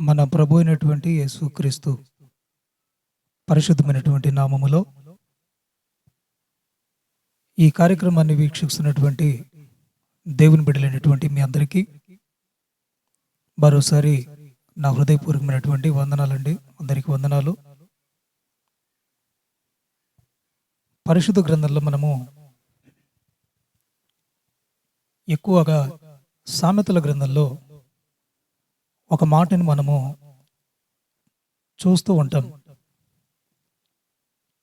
మన ప్రభు అయినటువంటి యేసుక్రీస్తు పరిశుద్ధమైనటువంటి నామములో ఈ కార్యక్రమాన్ని వీక్షిస్తున్నటువంటి దేవుని బిడ్డలైనటువంటి మీ అందరికీ మరోసారి నా హృదయపూర్వకమైనటువంటి వందనాలండి. అందరికీ వందనాలు. పరిశుద్ధ గ్రంథంలో మనము ఎక్కువగా సామెతల గ్రంథంలో ఒక మాటని మనము చూస్తూ ఉంటాం.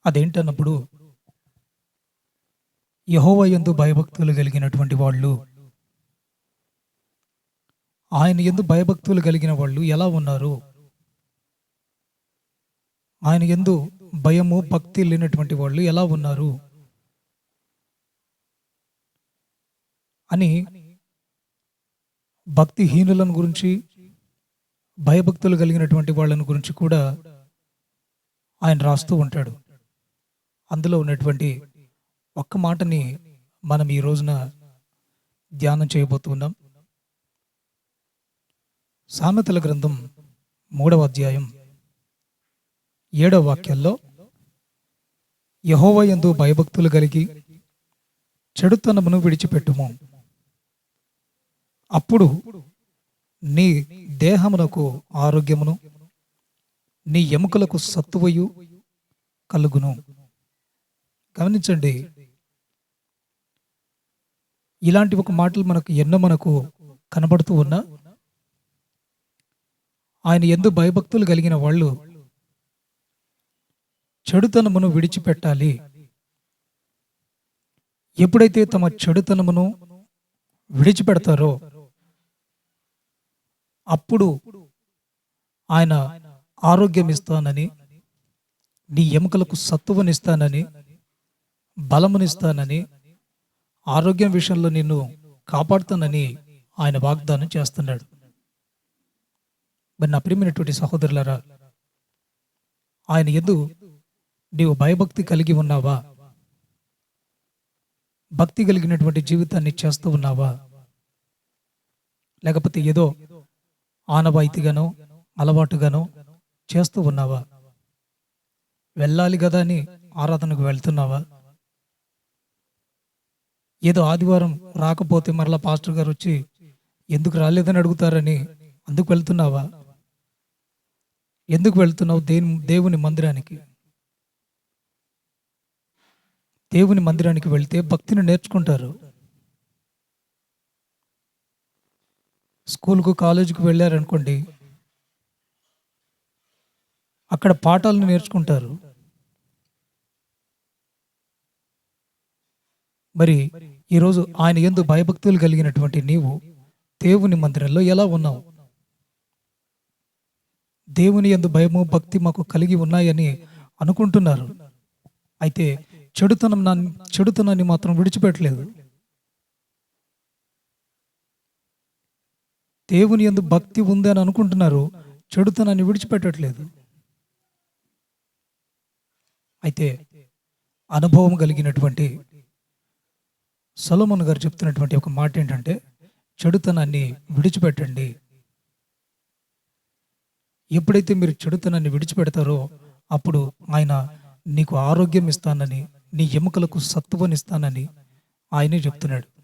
అదేంటన్నప్పుడు యహోవ ఎందు భయభక్తులు కలిగినటువంటి వాళ్ళు ఆయన ఎందు భయభక్తులు కలిగిన వాళ్ళు ఎలా ఉన్నారు? ఆయన ఎందు భయము భక్తి లేనటువంటి వాళ్ళు ఎలా ఉన్నారు? అని భక్తిహీనులను గురించి భయభక్తులు కలిగినటువంటి వాళ్ళని గురించి కూడా ఆయన రాస్తూ ఉంటాడు. అందులో ఉన్నటువంటి ఒక్క మాటని మనం ఈ రోజున ధ్యానం చేయబోతున్నాం సామెతల గ్రంథం మూడవ అధ్యాయం ఏడవ వాక్యాల్లో యహోవ యందు భయభక్తులు కలిగి చెడుతనమును విడిచిపెట్టుము. అప్పుడు నీ దేహమునకు ఆరోగ్యమును నీ ఎముకలకు సత్తువయు కలుగును. గమనించండి ఇలాంటి ఒక మాటలు మనకు ఎన్నో మనకు కనబడుతూ ఉన్నా ఆయన ఎందు భయభక్తులు కలిగిన వాళ్ళు చెడుతనమును విడిచిపెట్టాలి. ఎప్పుడైతే తమ చెడుతనమును విడిచిపెడతారో అప్పుడు ఆయన ఆరోగ్యం ఇస్తానని నీ ఎముకలకు సత్తువనిస్తానని బలమునిస్తానని ఆరోగ్యం విషయంలో నిన్ను కాపాడుతానని ఆయన వాగ్దానం చేస్తున్నాడు. మరి నా ప్రియమైనటువంటి సహోదరులరా ఆయన ఎదు నీవు భయభక్తి కలిగి ఉన్నావా? భక్తి కలిగినటువంటి జీవితాన్ని చేస్తూ ఉన్నావా? లేకపోతే ఏదో ఆనవాయితీగాను అలవాటుగానో చేస్తూ ఉన్నావా? వెళ్ళాలి కదా అని ఆరాధనకు వెళ్తున్నావా? ఏదో ఆదివారం రాకపోతే మరలా పాస్టర్ గారు వచ్చి ఎందుకు రాలేదని అడుగుతారని అందుకు వెళ్తున్నావా? ఎందుకు వెళ్తున్నావు దేని దేవుని మందిరానికి? దేవుని మందిరానికి వెళ్తే భక్తిని నేర్చుకుంటారు. స్కూల్కు కాలేజీకి వెళ్ళారనుకోండి అక్కడ పాఠాలను నేర్చుకుంటారు. మరి ఈరోజు ఆయన ఎందు భయభక్తులు కలిగినటువంటి నీవు దేవుని మందిరంలో ఎలా ఉన్నావు? దేవుని ఎందు భయము భక్తి మాకు కలిగి ఉన్నాయని అనుకుంటున్నారు. అయితే చెడుతనం నా చెడుతనాన్ని మాత్రం విడిచిపెట్టలేదు. దేవుని ఎందు భక్తి ఉంది అని అనుకుంటున్నారు. చెడుతనాన్ని విడిచిపెట్టట్లేదు. అయితే అనుభవం కలిగినటువంటి సొలమన్ గారు చెప్తున్నటువంటి ఒక మాట ఏంటంటే చెడుతనాన్ని విడిచిపెట్టండి. ఎప్పుడైతే మీరు చెడుతనాన్ని విడిచిపెడతారో అప్పుడు ఆయన నీకు ఆరోగ్యం ఇస్తానని నీ ఎముకలకు సత్తువనిస్తానని ఆయనే చెప్తున్నాడు.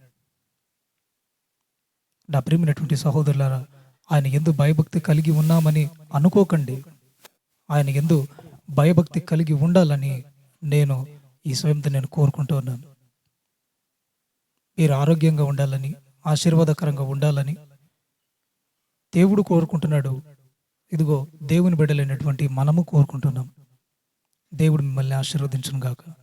నా ప్రేమినటువంటి సహోదరులారా ఆయన ఎందు భయభక్తి కలిగి ఉన్నామని అనుకోకండి. ఆయన ఎందు భయభక్తి కలిగి ఉండాలని నేను ఈ స్వయంతో నేను కోరుకుంటూ ఉన్నాను. మీరు ఆరోగ్యంగా ఉండాలని ఆశీర్వాదకరంగా ఉండాలని దేవుడు కోరుకుంటున్నాడు. ఇదిగో దేవుని బిడ్డలైనటువంటి మనము కోరుకుంటున్నాం. దేవుడు మిమ్మల్ని ఆశీర్వదించను గాక